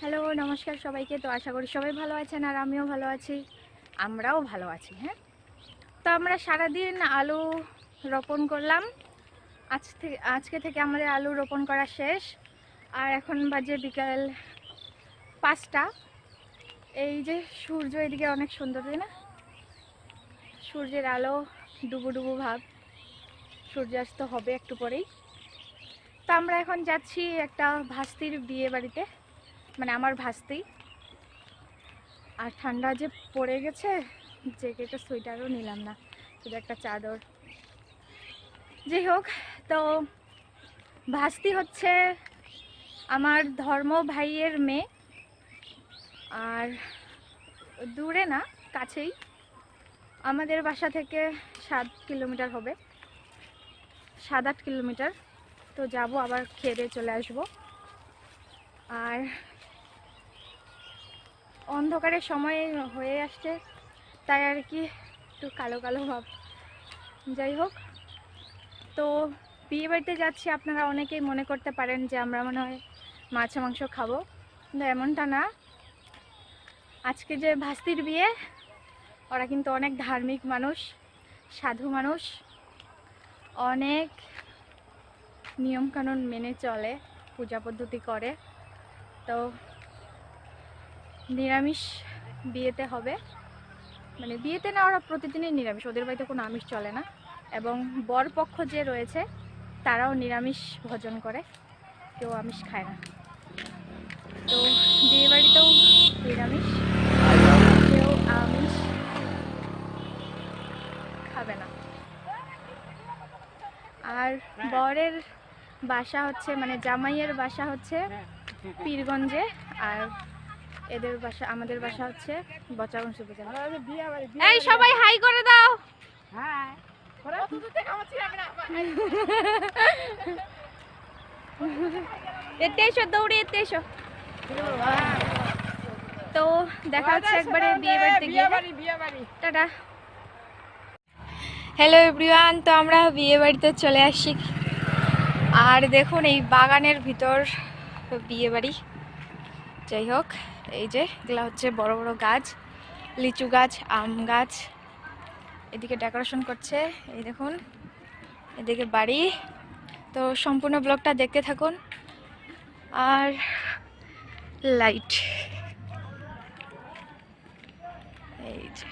Hello, নমস্কার সবাইকে। তো আশা করি সবাই ভালো আছেন আর আমিও ভালো আছি। আমরাও ভালো আছি হ্যাঁ? তো আমরা সারাদিন আলু রোপণ করলাম। আজ থেকে আজকে থেকে আমাদের আলু রোপণ করা শেষ। আর এখন বাজে বিকাল পাঁচটা। এই যে সূর্য এদিকে অনেক সুন্দর, তাই না? সূর্যের আলো ডুবু ডুবু ভাব। সূর্যাস্ত হবে একটু পরেই। আমরা এখন যাচ্ছি একটা ভাস্তির বিয়ে বাড়িতে। মানে আমার ভাস্তি। আর ঠান্ডা যে পড়ে গেছে জ্যাকেটের সোয়েটারও নিলাম না, শুধু একটা চাদর। যাই হোক, তো ভাস্তি হচ্ছে আমার ধর্ম ভাইয়ের মেয়ে। আর দূরে না, কাছেই। আমাদের বাসা থেকে সাত কিলোমিটার হবে। সাত আট কিলোমিটার। তো যাব, আবার খেয়ে চলে আসব। আর অন্ধকারের সময় হয়ে আসছে, তাই আর কি একটু কালো কালো ভাব। যাই হোক, তো বিয়ে বাড়িতে যাচ্ছি, আপনারা অনেকেই মনে করতে পারেন যে আমরা মনে হয় মাছ মাংস খাব, কিন্তু এমনটা না। আজকে যে ভাস্তির বিয়ে, ওরা কিন্তু অনেক ধার্মিক মানুষ, সাধু মানুষ, অনেক নিয়মকানুন মেনে চলে, পূজা পদ্ধতি করে। তো নিরামিষ বিয়েতে হবে। মানে বিয়েতে না, ওরা প্রতিদিনই নিরামিষ, ওদের বাড়িতে কোনো আমিষ চলে না। এবং বর পক্ষ যে রয়েছে, তারাও নিরামিষ ভোজন করে, কেউ আমিষ খায় না। তো বিয়ে বাড়িতেও নিরামিষ, কেউ আমিষ খাবে না। আর বরের বাসা হচ্ছে মানে জামাইয়ের বাসা হচ্ছে পীরগঞ্জে, আর এদের বাসা, আমাদের বাসা হচ্ছে বচাগঞ্জ এই সবাই হাই করে দাও। তো দেখা হচ্ছে একবারে বিয়ে বাড়িতে গিয়ে। টাটা। হ্যালো এভরিওয়ান তো আমরা বিয়ে বাড়িতে চলে আসি আর দেখুন, এই বাগানের ভিতর বিয়ে বাড়ি যাই হোক, এই যে, এগুলো হচ্ছে বড় বড় গাছ, লিচু গাছ, আম গাছ। এদিকে ডেকোরেশন করছে, এই দেখুন, এদিকে বাড়ি। তো সম্পূর্ণ ব্লগটা দেখতে থাকুন। আর লাইট। এই যে।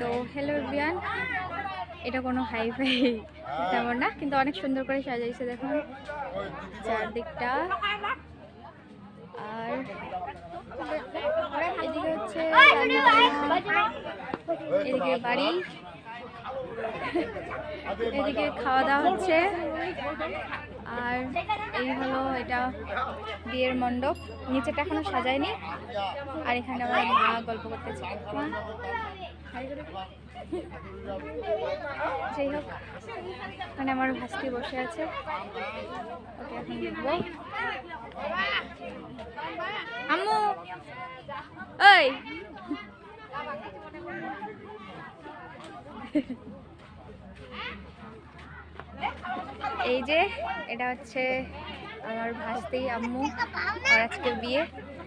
তো হ্যালো এভরিয়ান এটা কোনো হাইফাই তেমন না, কিন্তু অনেক সুন্দর করে সাজাইছে, দেখুন। চারদিকটা। আর এদিকে হচ্ছে এদিকে বাড়ি, এদিকে খাওয়া দাওয়া হচ্ছে। আর এই হলো এটা বিয়ের মণ্ডপ, নিচেটা এখনও সাজায়নি। আর এখানে আমার মা গল্প করতেছে। যাই হোক মানে আমার ভাস্তি বসে আছে। আম্মু! ওই এই যে, এটা হচ্ছে আমার ভাস্তি আম্মু আর আজকে বিয়ে।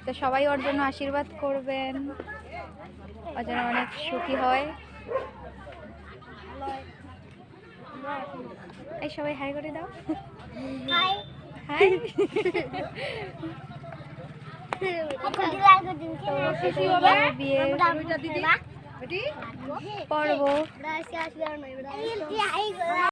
তো সবাই ওর জন্য আশীর্বাদ করবেন। ওর যেন অনেক সুখী হয়। এই সবাই হাই করে দাও। হাই। হাই। পর্ব